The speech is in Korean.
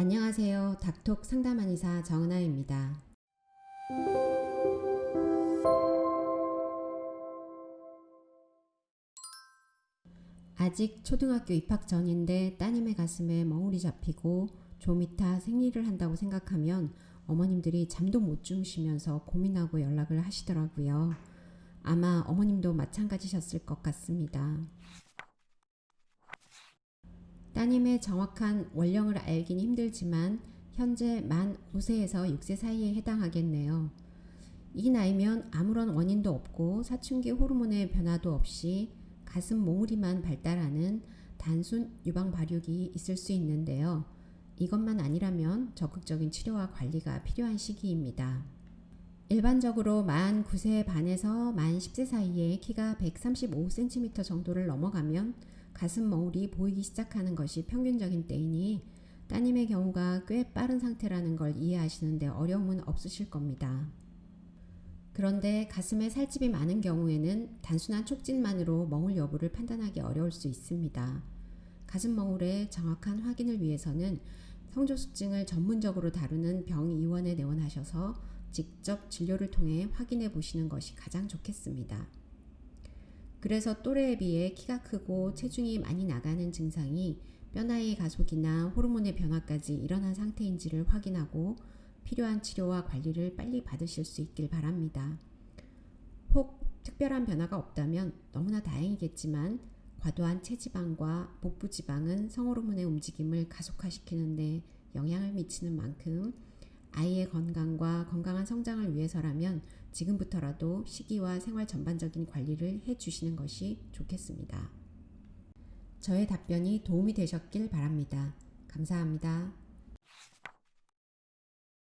안녕하세요. 닥톡 상담 한의사 정은아입니다. 아직 초등학교 입학 전인데 따님의 가슴에 멍울이 잡히고 조미타 생리를 한다고 생각하면 어머님들이 잠도 못 주무시면서 고민하고 연락을 하시더라고요. 아마 어머님도 마찬가지셨을 것 같습니다. 따님의 정확한 원령을 알긴 힘들지만 현재 만 5세에서 6세 사이에 해당하겠네요. 이 나이면 아무런 원인도 없고 사춘기 호르몬의 변화도 없이 가슴 몽우리만 발달하는 단순 유방 발육이 있을 수 있는데요. 이것만 아니라면 적극적인 치료와 관리가 필요한 시기입니다. 일반적으로 만 9세 반에서 만 10세 사이에 키가 135cm 정도를 넘어가면 가슴 멍울이 보이기 시작하는 것이 평균적인 때이니 따님의 경우가 꽤 빠른 상태라는 걸 이해하시는데 어려움은 없으실 겁니다. 그런데 가슴에 살집이 많은 경우에는 단순한 촉진만으로 멍울 여부를 판단하기 어려울 수 있습니다. 가슴 멍울의 정확한 확인을 위해서는 성조숙증을 전문적으로 다루는 병의원에 내원하셔서 직접 진료를 통해 확인해 보시는 것이 가장 좋겠습니다. 그래서 또래에 비해 키가 크고 체중이 많이 나가는 증상이 뼈나이 가속이나 호르몬의 변화까지 일어난 상태인지를 확인하고 필요한 치료와 관리를 빨리 받으실 수 있길 바랍니다. 혹 특별한 변화가 없다면 너무나 다행이겠지만 과도한 체지방과 복부지방은 성호르몬의 움직임을 가속화시키는데 영향을 미치는 만큼 아이의 건강과 건강한 성장을 위해서라면 지금부터라도 식이와 생활 전반적인 관리를 해 주시는 것이 좋겠습니다. 저의 답변이 도움이 되셨길 바랍니다. 감사합니다.